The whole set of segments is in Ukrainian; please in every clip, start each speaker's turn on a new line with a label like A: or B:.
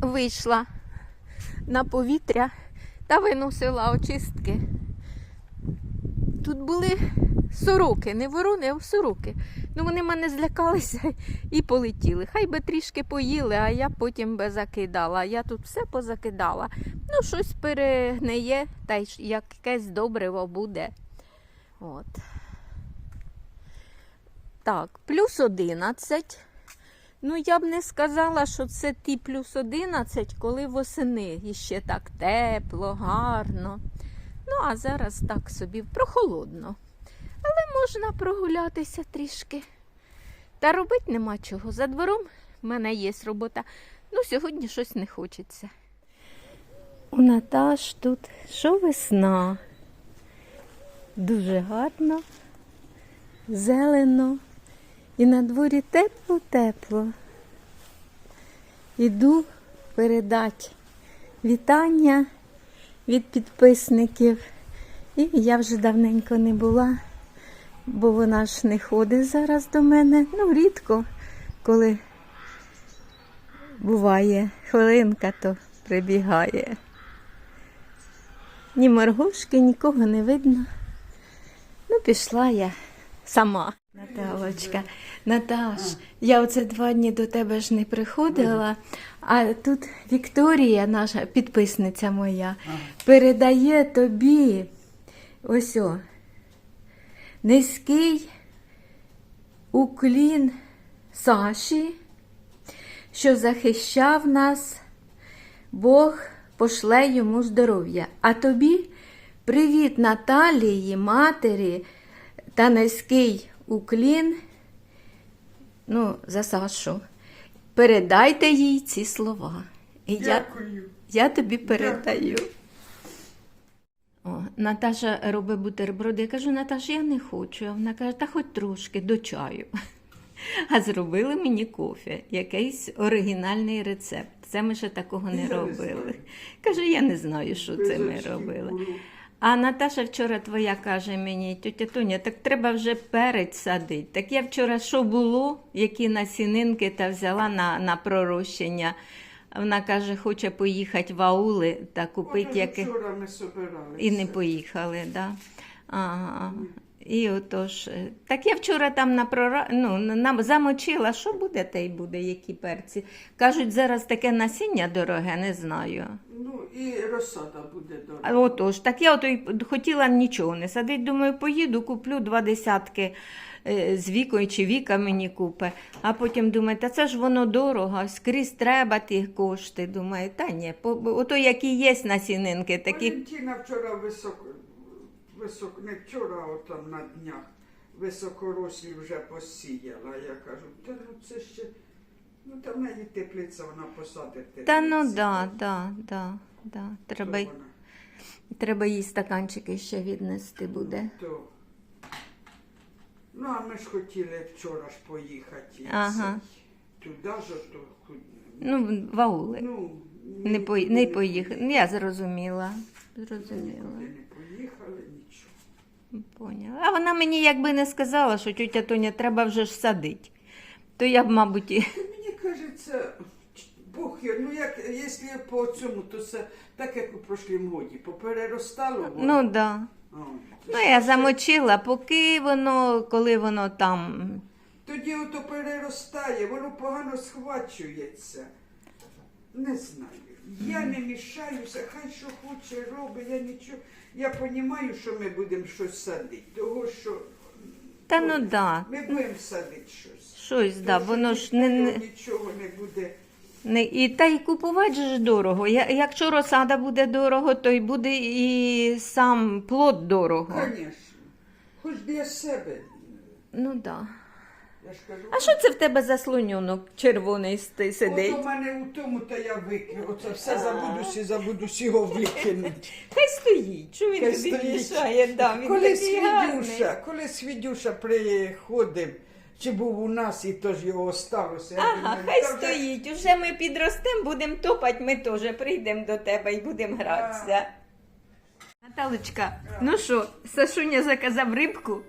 A: вийшла на повітря та виносила очистки. Тут були сороки, не ворони, а сороки. Ну вони мене злякалися і полетіли. Хай би трішки поїли, а я потім би закидала. Я тут все позакидала. Ну, щось перегниє, та й якесь добриво буде. От. Так, плюс 11. Ну, я б не сказала, що це ті плюс 11, коли восени іще так тепло, гарно. Ну, а зараз так собі прохолодно. Але можна прогулятися трішки. Та робити нема чого. За двором в мене є робота. Ну, сьогодні щось не хочеться. У Наташ тут що весна. Дуже гарно, зелено. І на дворі тепло-тепло. Іду передати вітання від підписників. І я вже давненько не була, бо вона ж не ходить зараз до мене. Ну, рідко, коли буває хвилинка, то прибігає. Ні моргошки, нікого не видно. Ну, пішла я сама. Наталочка, Наташ, я оце два дні до тебе ж не приходила, а тут Вікторія, наша підписниця моя, передає тобі ось о, низький уклін Саші, що захищав нас, Бог пошле йому здоров'я. А тобі привіт Наталії, матері та низький уклін ну, за Сашу. Передайте їй ці слова. І
B: Дякую.
A: я тобі передаю. О, Наташа робить бутерброди. Я кажу, Наташа, я не хочу. А вона каже, та хоч трошки до чаю. А зробили мені кофе, якийсь оригінальний рецепт. Це ми ще такого не
B: Я
A: робили. Каже, я не знаю, що це ми робили. А Наташа вчора твоя каже мені, тетя Тоня, так треба вже перець садити. Так я вчора що було, які насінинки та взяла на, на пророщення. Вона каже, хоче поїхати в аули та купити
B: Отож. Вчора ми собиралися.
A: І не поїхали, да? Ага. І отож, е, так я вчора там на прора... ну, на... замочила, що буде, те й буде, які перці. Кажуть, зараз таке насіння дороге, не знаю.
B: Ну і розсада буде дорога.
A: Отож, так я ото й хотіла нічого не садити. Думаю, поїду, куплю два десятки е, з вікою чи віка мені купе. А потім думаю, та це ж воно дорого, скрізь треба ті кошти. Думаю, та ні, ото які є насінинки, такі.
B: Валентина вчора високо, високо, не вчора, а там на днях, високорослі вже посіяла. Я кажу, та ну це ще, ну та в неї теплиця, вона посадить
A: Та ну да, да, да, да. Треба, й-
B: вона,
A: треба їй стаканчики ще віднести буде.
B: то. Ну, а ми ж хотіли вчора ж поїхати. і
A: Ага.
B: Туди ж, то, ку-
A: Ну, в аули.
B: ну,
A: Не, по... не поїхали. Ну, Я зрозуміла.
B: Нікуди
A: Зрозуміла.
B: не поїхали.
A: Поняла. А вона мені якби не сказала, що тетя Тоня треба вже ж садити. То я б, мабуть, і...
B: Мені кажеться, Бог, його, ну як, якщо по цьому, то це так, як у прошлім годі, попереростало воно.
A: ну да.
B: О,
A: Ну, я замочила, поки воно, коли воно там.
B: Тоді ото переростає, воно погано схвачується. Не знаю. Я не мішаюся, хай що хоче робить, я нічого. Я розумію, що ми будемо щось садити. Того, що
A: Та ну да.
B: ми будемо садити щось.
A: Щось, да,
B: Тому що
A: воно ж не,
B: нічого не буде.
A: не. І та й купувати ж дорого. Я, якщо розсада буде дорого, то й буде і сам плод дорого.
B: Звісно. Хоч для себе.
A: Ну да.
B: Я ж кажу,
A: А що це в тебе за слонюнок червоний сти- сидить?
B: От у мене у тому, то я викину. Оце все забудусь і забудусь його викинути.
A: Хай стоїть, що він
B: Хай
A: тобі
B: стоїть.
A: мішає, да, він
B: Коли
A: такий гарний.
B: Свідюша, коли Свідюша приходив, чи був у нас, і то ж його осталося. я
A: Ага,
B: думаю,
A: хай
B: та вже-
A: стоїть. Уже ми підростемо, будемо топати, ми теж прийдемо до тебе і будемо гратися. Наталочка, ну що, Сашуня заказав рибку.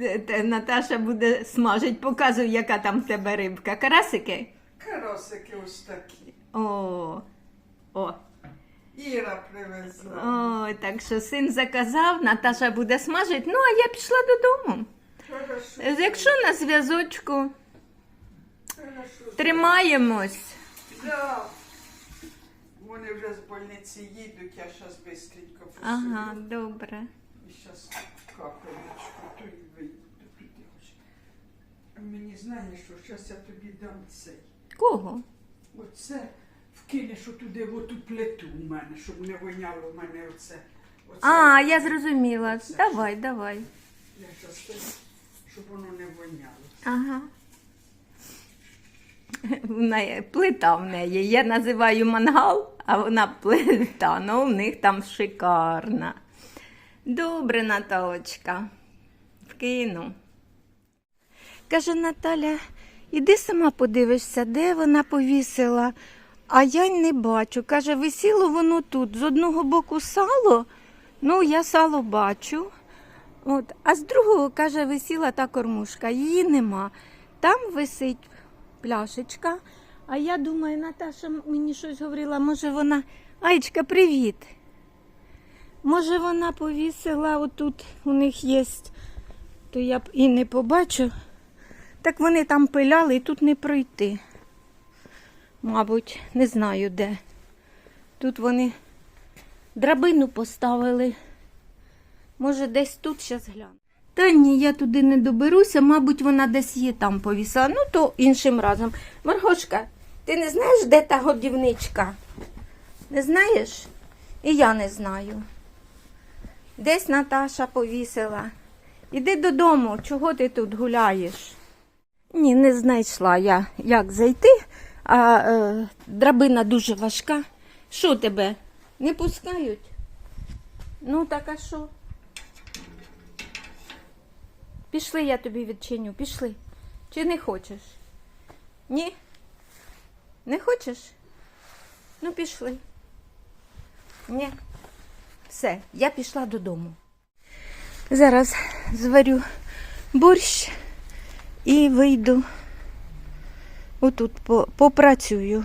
A: Е, Наташа буде смажить, показуй, яка там в тебе рибка. Карасики?
B: Карасики ось такі.
A: О, о.
B: Іра привезла.
A: Ой, так що син заказав, Наташа буде смажити. Ну, а я пішла додому.
B: Хорошо.
A: Якщо на зв'язочку тримаємось.
B: Да. Вони вже з больниці їдуть, я зараз швидко посилю.
A: Ага, добре.
B: І зараз капелечку, то й вийду туди. ось. Мені знаєш, що зараз я тобі дам цей.
A: Кого?
B: Оце вкинеш отуди в оту плиту у мене, щоб не воняло в мене оце. оце.
A: А, я зрозуміла. Давай, давай.
B: Я щас, щоб воно не воняло.
A: Ага. В неї плита в неї. Я називаю мангал, а вона плита. Ну, у них там шикарна. Добре, Наталочка. Вкину. Каже Наталя, іди сама подивишся, де вона повісила. А я й не бачу. Каже, висіло воно тут. З одного боку сало, ну я сало бачу. От. А з другого, каже, висіла та кормушка. Її нема. Там висить пляшечка. А я думаю, Наташа мені щось говорила, може вона. Аєчка, привіт. Може, вона повісила отут, у них є, то я б і не побачу. Так вони там пиляли і тут не пройти. Мабуть, не знаю де. Тут вони драбину поставили. Може, десь тут зараз гляну. Та ні, я туди не доберуся, мабуть, вона десь є там повісила. Ну, то іншим разом. Маргошка, ти не знаєш, де та годівничка? Не знаєш? І я не знаю. Десь Наташа повісила. Іди додому, чого ти тут гуляєш? Ні, не знайшла я, як зайти, а е, драбина дуже важка. Що тебе? Не пускають? Ну, так а що? Пішли, я тобі відчиню, пішли. Чи не хочеш? Ні? Не хочеш? Ну, пішли. Ні. Все, я пішла додому. Зараз зварю борщ і вийду. Отут попрацюю.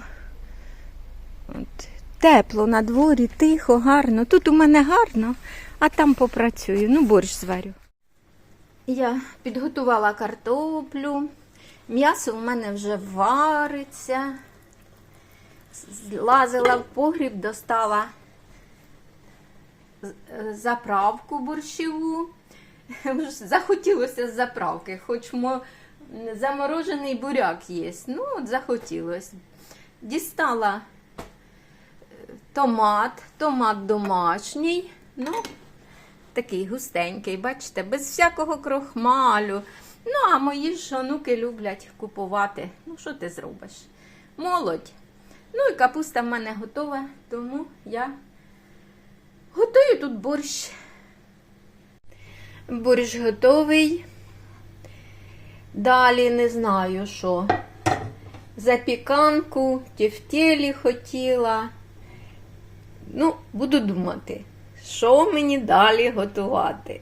A: От. Тепло на дворі, тихо, гарно. Тут у мене гарно, а там попрацюю. Ну, борщ зварю. Я підготувала картоплю. М'ясо в мене вже вариться. Лазила в погріб, достала е, заправку борщову. Захотілося з заправки, хоч заморожений буряк є. Ну, от захотілося. Дістала е, томат, томат домашній. Ну, такий густенький, бачите, без всякого крохмалю. Ну, а мої ж онуки люблять купувати. Ну, що ти зробиш? Молодь. Ну і капуста в мене готова, тому я готую тут борщ. Борщ готовий. Далі не знаю що. Запіканку, тефтелі хотіла. Ну, буду думати, що мені далі готувати.